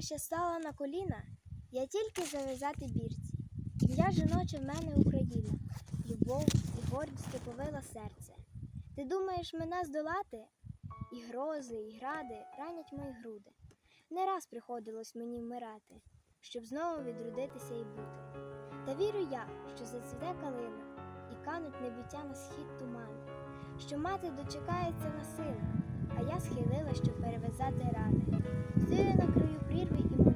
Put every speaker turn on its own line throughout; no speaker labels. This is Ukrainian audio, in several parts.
я ще стала на коліна, я тільки зав'язати бірці. Ім'я жіноче в мене Україна, любов і гордість повила серце. Ти думаєш мене здолати? І грози, і гради ранять мої груди. Не раз приходилось мені вмирати, щоб знову відродитися і бути. Та вірю я, що зацвіте калина, і кануть небіття на схід тумани, що мати дочекається на сина, а я схилила, щоб перев'язати рани. Стою на краю прірви і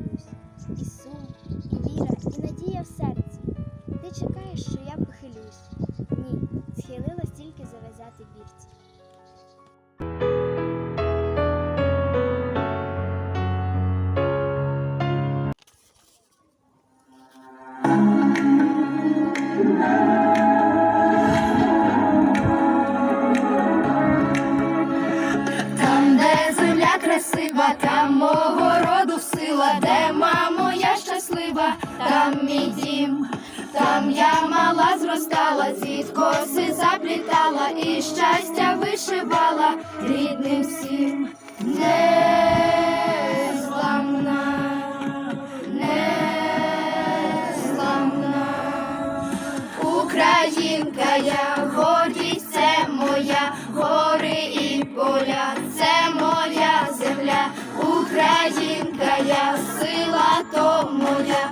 мала зростала, зід коси заплітала і щастя вишивала рідним всім. Незламна, незламна. Українка, я гордість це моя, гори і поля, це моя земля, Українка, я сила то моя,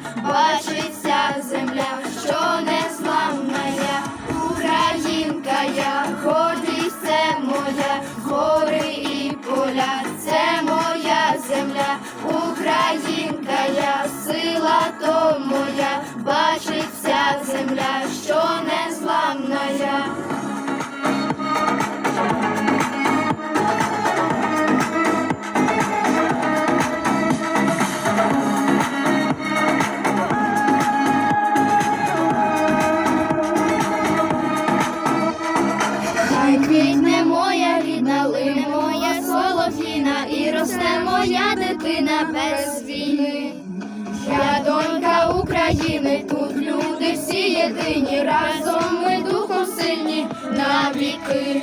Квітне моя рідна, лине моя солов'їна, і росте моя дитина без війни. Я донька України, тут люди всі єдині, разом ми духом сильні навіки.